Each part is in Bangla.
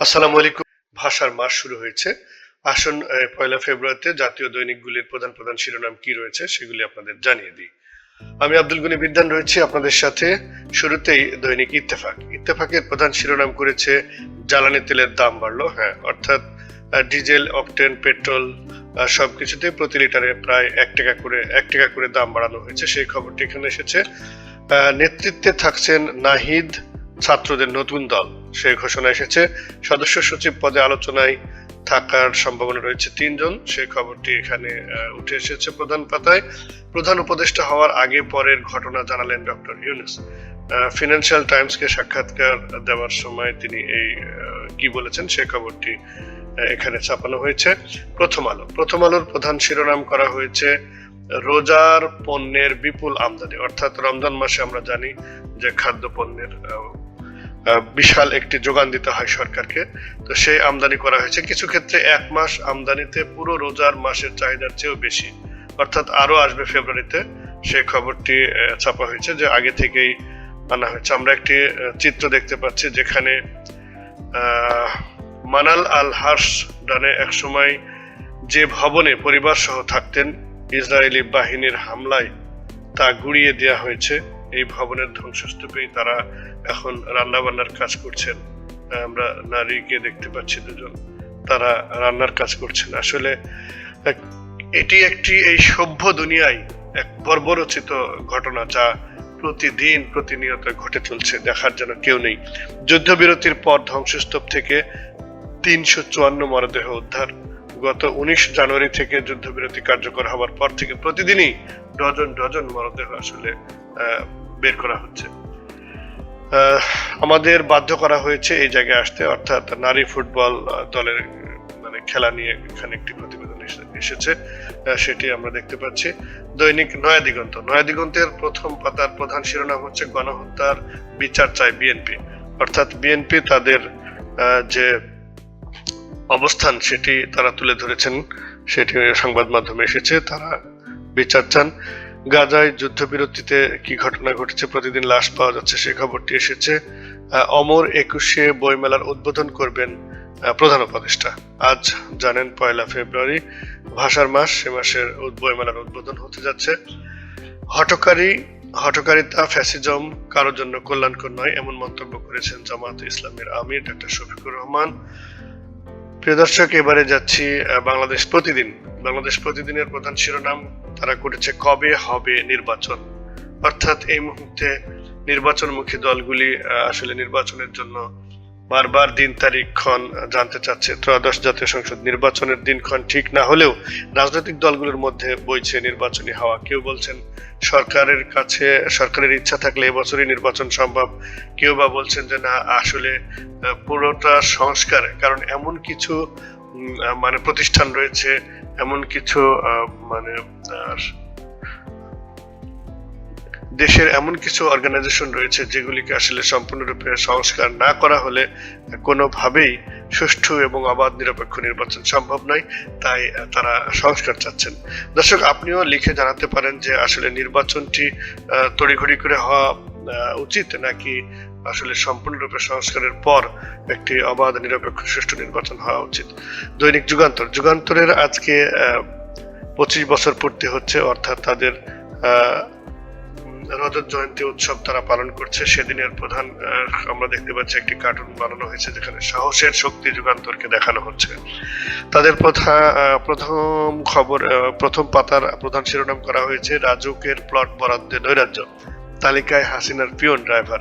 আসসালামু আলাইকুম। ভাষার মাস শুরু হয়েছে। আসুন পয়লা ফেব্রুয়ারিতে জাতীয় দৈনিকগুলির প্রধান প্রধান শিরোনাম কি রয়েছে সেগুলি আপনাদের জানিয়ে দিই। আমি আব্দুল গনি বিদ্যান রয়েছি আপনাদের সাথে। শুরুতেই দৈনিক ইত্তেফাক। ইত্তেফাকের প্রধান শিরোনাম করেছে জ্বালানি তেলের দাম বাড়লো হ্যাঁ অর্থাৎ ডিজেল অকটেন পেট্রোল আহ, সবকিছুতে প্রতি লিটারে প্রায় এক টাকা করে এক টাকা করে দাম বাড়ানো হয়েছে। সেই খবরটি এখানে এসেছে। নেতৃত্বে থাকছেন নাহিদ ছাত্রদের নতুন দল। সেই ঘোষণা এসেছে। সদস্য সচিব পদে আলোচনায় থাকার সম্ভাবনা রয়েছে তিনজন। সেই খবরটি এখানে উঠে এসেছে প্রধান পাতায়। প্রধান উপদেষ্টা হওয়ার আগে পরের ঘটনা জানালেন ডক্টর ইউনুস। ফিনান্সিয়াল টাইমসকে সাক্ষাৎকার দেওয়ার সময় তিনি এই কি বলেছেন সে খবরটি এখানে ছাপানো হয়েছে। প্রথম আলো। প্রথম আলোর প্রধান শিরোনাম করা হয়েছে, রোজার পণ্যের বিপুল আমদানি। অর্থাৎ রমজান মাসে আমরা জানি যে খাদ্য পণ্যের বিশাল একটি যোগান দিতে হয় সরকারকে। তো সেই আমদানি করা হয়েছে। কিছু ক্ষেত্রে এক মাস আমদানিতে পুরো রোজার মাসের চাহিদার চেয়েও বেশি। অর্থাৎ আরও আসবে ফেব্রুয়ারিতে। সেই খবরটি ছাপা হয়েছে যে আগে থেকেই আনা হয়েছে। আমরা একটি চিত্র দেখতে পাচ্ছি যেখানে মানাল আল হার্স ডানে একসময় যে ভবনে পরিবার সহ থাকতেন ইসরায়েলি বাহিনীর হামলায় তা গুড়িয়ে দেওয়া হয়েছে। এই ভবনের ধ্বংসস্তূপেই তারা এখন রান্না বান্নার কাজ করছেন। আমরা নারীকে দেখতে পাচ্ছি দুজন। তারা রান্নার কাজ করছেন। আসলে এটি একটি এই সভ্য দুনিয়ায় এক বর্বরচিত ঘটনা যা প্রতিদিন প্রতিনিয়ত ঘটে চলছে, দেখার জন্য কেউ নেই। যুদ্ধবিরতির পর ধ্বংসস্তূপ থেকে তিনশো চুয়ান্ন মরদেহ উদ্ধার। গত উনিশ জানুয়ারি থেকে যুদ্ধবিরতি কার্যকর হওয়ার পর থেকে প্রতিদিনই ডজন ডজন মরদেহ আসলে বের করা হচ্ছে। আমাদের বাধ্য করা হয়েছে এই জায়গায় আসতে, অর্থাৎ নারী ফুটবল দলের মানে খেলা নিয়ে এখানে একটি প্রতিবেদন এসেছে। সেটি আমরা দেখতে পাচ্ছি। দৈনিক নয়া দিগন্ত। নয়া দিগন্তের প্রথম পাতার প্রধান শিরোনাম হচ্ছে গণহত্যার বিচার চায় বিএনপি। অর্থাৎ বিএনপি তাদের যে অবস্থান সেটি তারা তুলে ধরেছেন। সেটি সংবাদ মাধ্যমে এসেছে, তারা বিচার চান। গাজায় যুদ্ধবিরতিতে কি ঘটনা ঘটেছে প্রতিদিন লাশ পাওয়া যাচ্ছে, সে খবরটি এসেছে। অমর একুশে বইমেলার উদ্বোধন করবেন প্রধান উপদেষ্টা। আজ জানেন পয়লা ফেব্রুয়ারি, ভাষার মাস, সে মাসের বইমেলার উদ্বোধন হতে যাচ্ছে। হটকারী হটকারিতা ফ্যাসিজম কারোর জন্য কল্যাণকর নয়, এমন মন্তব্য করেছেন জামাত ইসলামের আমির ডক্টর শফিকুর রহমান। প্রিয় দর্শক, এবারে যাচ্ছি বাংলাদেশ প্রতিদিন। বাংলাদেশ প্রতিদিনের প্রধান শিরোনাম তারা করেছে কবে হবে নির্বাচন। অর্থাৎ এই মুহূর্তে নির্বাচনমুখী দলগুলি আসলে নির্বাচনের জন্য বারবার দিন তারিখক্ষণ জানতে চাচ্ছে। ত্রয়োদশ জাতীয় সংসদ নির্বাচনের দিনক্ষণ ঠিক না হলেও রাজনৈতিক দলগুলোর মধ্যে বইছে নির্বাচনী হাওয়া। কেউ বলছেন সরকারের কাছে, সরকারের ইচ্ছা থাকলে এবছরই নির্বাচন সম্ভব। কেউ বা বলছেন যে না, আসলে পুরোটা সংস্কার, কারণ এমন কিছু মানে প্রতিষ্ঠান রয়েছে, এমন কিছু মানে দেশের এমন কিছু অর্গানাইজেশন রয়েছে যেগুলিকে আসলে সম্পূর্ণরূপে সংস্কার না করা হলে কোনোভাবেই সুষ্ঠু এবং অবাধ নিরপেক্ষ নির্বাচন সম্ভব নয়, তাই তারা সংস্কার চাচ্ছেন। দর্শক, আপনিও লিখে জানাতে পারেন যে আসলে নির্বাচনটি তড়িঘড়ি করে হওয়া উচিত নাকি আসলে সম্পূর্ণরূপে সংস্কারের পর একটি অবাধ, নিরপেক্ষ, সুষ্ঠু নির্বাচন হওয়া উচিত? দৈনিক যুগান্তর। যুগান্তরের আজকে পঁচিশ বছর পূর্তি হচ্ছে, অর্থাৎ তাদের রজত জয়ন্তী উৎসব তারা পালন করছে। সেদিনের প্রধান আমরা দেখতে পাচ্ছি একটি কার্টুন বানানো হয়েছে যেখানে সাহসের শক্তি যুগান্তরকে দেখানো হচ্ছে। তাদের প্রথা প্রথম খবর প্রথম পাতার প্রধান শিরোনাম করা হয়েছে, রাজুকের প্লট বরাদ্দে নৈরাজ্য। তালিকায় হাসিনার পিয়ন ড্রাইভার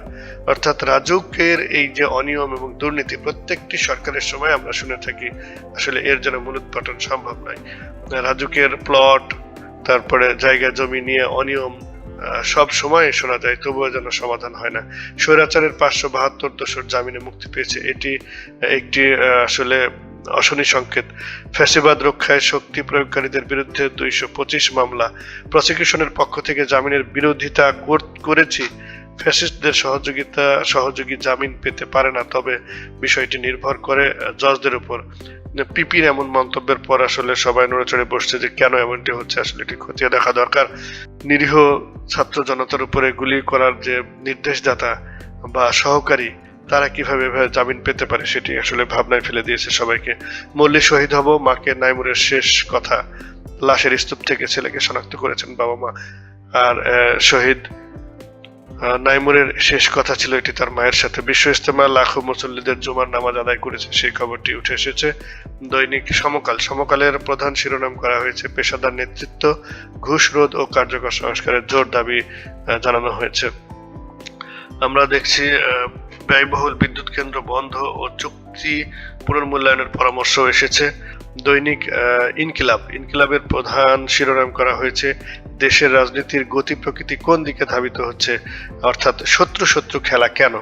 অর্থাৎ রাজুকের এই যে অনিয়ম এবং দুর্নীতি প্রত্যেকটি সরকারের সময় আমরা শুনে থাকি, আসলে এর জন্য মূলোৎপাটন সম্ভব নয়। রাজুকের প্লট তারপরে জায়গা জমি নিয়ে অনিয়ম সব সময় শোনা যায়, তবুও যেন সমাধান হয় না। স্বৈরাচারের পাঁচশো বাহাত্তর দোষর জামিনে মুক্তি পেয়েছে। এটি একটি আসলে অশনি সংকেত। ফ্যাসিবাদ রক্ষায় শক্তি প্রয়োগকারীদের বিরুদ্ধে দুইশো পঁচিশ মামলা। প্রসিকিউশনের পক্ষ থেকে জামিনের বিরোধিতা করেছি। ফ্যাসিস্টদের সহযোগিতা সহযোগী জামিন পেতে পারে না, তবে বিষয়টি নির্ভর করে জজদের উপর। পিপির এমন মন্তব্যের পর আসলে সবাই নড়ে চড়ে বসছে যে কেন এমনটি হচ্ছে, আসলে এটি খতিয়ে দেখা দরকার। নিরীহ ছাত্র জনতার উপরে গুলি করার যে নির্দেশদাতা বা সহকারী, তারা কীভাবে জামিন পেতে পারে সেটি আসলে ভাবনায় ফেলে দিয়েছে সবাইকে। মল্লি শহীদ হব, মাকে নাইমুরের শেষ কথা, লাশের স্তূপ থেকে ছেলেকে শনাক্ত করেছেন বাবা মা। আর শহীদ নাইমুরের শেষ কথা ছিল এটি তার মায়ের সাথে। বিশ্ব ইস্তেমা লাখো মুসল্লিদের জুমার নামাজ আদায় করেছে, সেই খবরটি উঠে এসেছে দৈনিক সমকাল। সমকালের প্রধান শিরোনাম করা হয়েছে পেশাদার নেতৃত্ব, ঘুষ, রোধ ও কার্যকর সংস্কারের জোর দাবি জানানো হয়েছে। আমরা দেখছি ব্যয়বহুল বিদ্যুৎ কেন্দ্র বন্ধ ও চুক্তি পুনর্মূল্যায়নের পরামর্শ এসেছে। দৈনিক ইনকিলাব। ইনকিলাবের প্রধান শিরোনাম করা হয়েছে দেশের রাজনীতির গতি প্রকৃতি কোন দিকে ধাবিত হচ্ছে? অর্থাৎ শত্রু শত্রু খেলা কেন?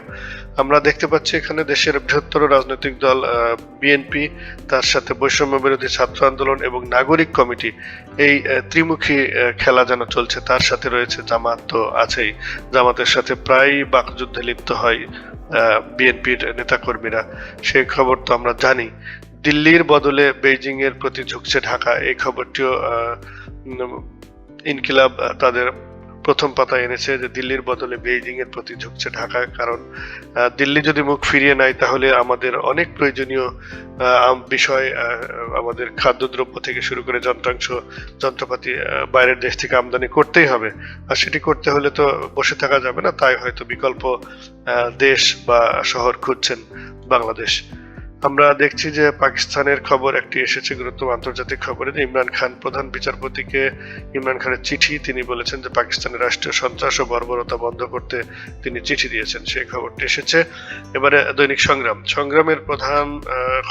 আমরা দেখতে পাচ্ছি এখানে দেশের বৃহত্তর রাজনৈতিক দল বিএনপি, তার সাথে বৈষম্য বিরোধী ছাত্র আন্দোলন এবং নাগরিক কমিটি। এই ত্রিমুখী খেলা যেন চলছে, তার সাথে রয়েছে জামাত তো আছেই। জামাতের সাথে প্রায়ই বাকযুদ্ধে লিপ্ত হয় বিএনপির নেতাকর্মীরা। সেই খবর তো আমরা জানি। দিল্লির বদলে বেইজিং এর প্রতি ঝুঁকছে ঢাকা। এই খবরটিও ইনকিলাব তাদের প্রথম পাতা এনেছে যে দিল্লির বদলে বেইজিং এর প্রতি ঝুঁকছে ঢাকা, কারণ দিল্লি যদি মুখ ফিরিয়ে নেয় তাহলে আমাদের অনেক প্রয়োজনীয় বিষয় আমাদের খাদ্যদ্রব্য থেকে শুরু করে যন্ত্রাংশ, যন্ত্রপাতি বাইরের দেশ থেকে আমদানি করতেই হবে। আর সেটি করতে হলে তো বসে থাকা যাবে না, তাই হয়তো বিকল্প দেশ বা শহর খুঁজছেন বাংলাদেশ। আমরা দেখছি যে পাকিস্তানের খবর একটি এসেছে, গুরুত্বপূর্ণ আন্তর্জাতিক খবরে, যে ইমরান খান প্রধান বিচারপতিকে ইমরান খানের চিঠি তিনি বলেছেন যে পাকিস্তানের রাষ্ট্রীয় সন্ত্রাস ও বর্বরতা বন্ধ করতে তিনি চিঠি দিয়েছেন, সেই খবরটি এসেছে। এবারে দৈনিক সংগ্রাম, সংগ্রামের প্রধান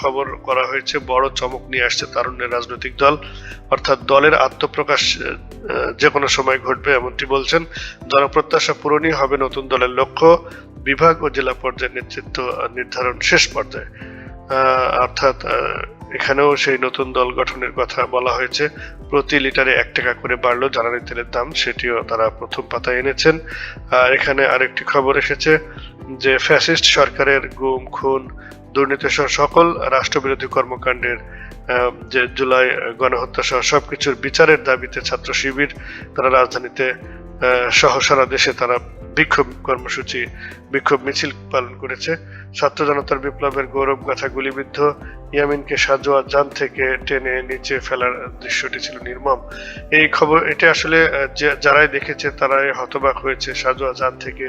খবর করা হয়েছে, বড় চমক নিয়ে আসছে তারুণ্যের রাজনৈতিক দল। অর্থাৎ দলের আত্মপ্রকাশ যে কোনো সময় ঘটবে এমনটি বলছেন। জনপ্রত্যাশা পূরণই হবে নতুন দলের লক্ষ্য। বিভাগ ও জেলা পর্যায়ে নেতৃত্ব নির্ধারণ শেষ পর্যায়ে। অর্থাৎ এখানেও সেই নতুন দল গঠনের কথা বলা হয়েছে। প্রতি লিটারে এক টাকা করে বাড়লো জ্বালানি তেলের দাম, সেটিও তারা প্রথম পাতায় এনেছেন। এখানে আরেকটি খবর এসেছে যে, ফ্যাসিস্ট সরকারের গুম, খুন, দুর্নীতি সহ সকল রাষ্ট্রবিরোধী কর্মকাণ্ডের যে জুলাই গণহত্যা সহ সবকিছুর বিচারের দাবিতে ছাত্র শিবির, তারা রাজধানীতে সহ সারা দেশে তারা বিক্ষোভ কর্মসূচি, বিক্ষোভ মিছিল পালন করেছে। ছাত্র জনতার বিপ্লবের গৌরব গাথা গুলিবিদ্ধ। ইয়ামিনকে সাজোয়া যান থেকে টেনে নিচে ফেলার দৃশ্যটি ছিল নির্মম। এই খবর, এটা আসলে যারাই দেখেছে তারাই হতবাক হয়েছে সাজোয়া যান থেকে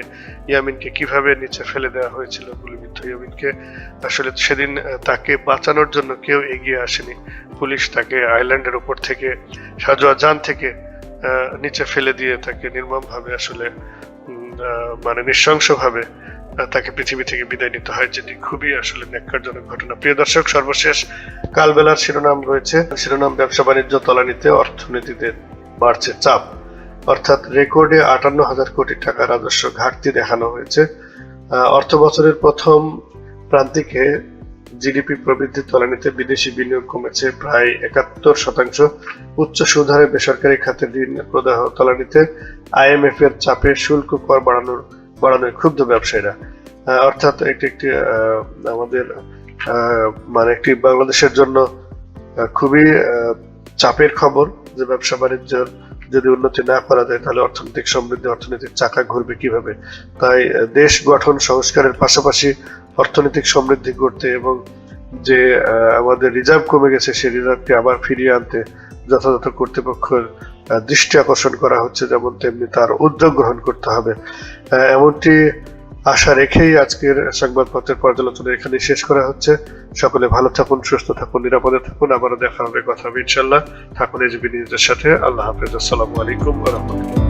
ইয়ামিনকে কীভাবে নিচে ফেলে দেওয়া হয়েছিল গুলিবিদ্ধ ইয়ামিনকে। আসলে সেদিন তাকে বাঁচানোর জন্য কেউ এগিয়ে আসেনি। পুলিশ তাকে আইল্যান্ডের উপর থেকে সাজোয়া যান থেকে নিচে ফেলে দিয়ে তাকে নির্মমভাবে আসলে মানে নৃশংসভাবে তাকে পৃথিবী থেকে বিদায় নিতে হয়, যেটি খুবই আসলে ন্যাক্কারজনক ঘটনা। প্রিয় দর্শক, সর্বশেষ কালবেলার শিরোনাম রয়েছে। শিরোনাম, ব্যবসা বাণিজ্য, তলানিতে অর্থনীতিতে বাড়ছে চাপ। অর্থাৎ রেকর্ডে আটান্ন হাজার কোটি টাকা রাজস্ব ঘাটতি দেখানো হয়েছে। অর্থ বছরের প্রথম প্রান্তিকে জিডিপি প্রবৃদ্ধি তলানিতে বিদেশি বিনিয়োগ কমেছে প্রায় একাত্তর শতাংশ। উচ্চ সুধারে বেসরকারি খাতের ঋণ প্রদাহ তলানিতে আইএমএফ এর চাপে শুল্ক কর বাড়ানোর বাড়ানোয় ক্ষুব্ধ ব্যবসায়ীরা। অর্থাৎ এটি একটি আহ, আমাদের মানে একটি বাংলাদেশের জন্য খুবই চাপের খবর যে ব্যবসা বাণিজ্যের যদি উন্নতি না করা যায় তাহলে অর্থনৈতিক সমৃদ্ধি অর্থনৈতিক চাকা ঘুরবে কীভাবে? তাই দেশ গঠন সংস্কারের পাশাপাশি অর্থনৈতিক সমৃদ্ধি করতে এবং যে আমাদের রিজার্ভ কমে গেছে সেই রিজার্ভকে আবার ফিরিয়ে আনতে যথাযথ কর্তৃপক্ষের দৃষ্টি আকর্ষণ করা হচ্ছে যেমন তেমনি তার উদ্যোগ গ্রহণ করতে হবে। এমনটি আশা রেখেই আজকের সংবাদপত্রের পর্যালোচনা এখানে শেষ করা হচ্ছে। সকলে ভালো থাকুন, সুস্থ থাকুন, নিরাপদে থাকুন। আবারও দেখা হবে কথা হবে ইনশাল্লাহ থাকুন এই যে বিনিয়োগের সাথে। আল্লাহ হাফেজ। আসসালামু আলাইকুম রহমতুল্লাহ।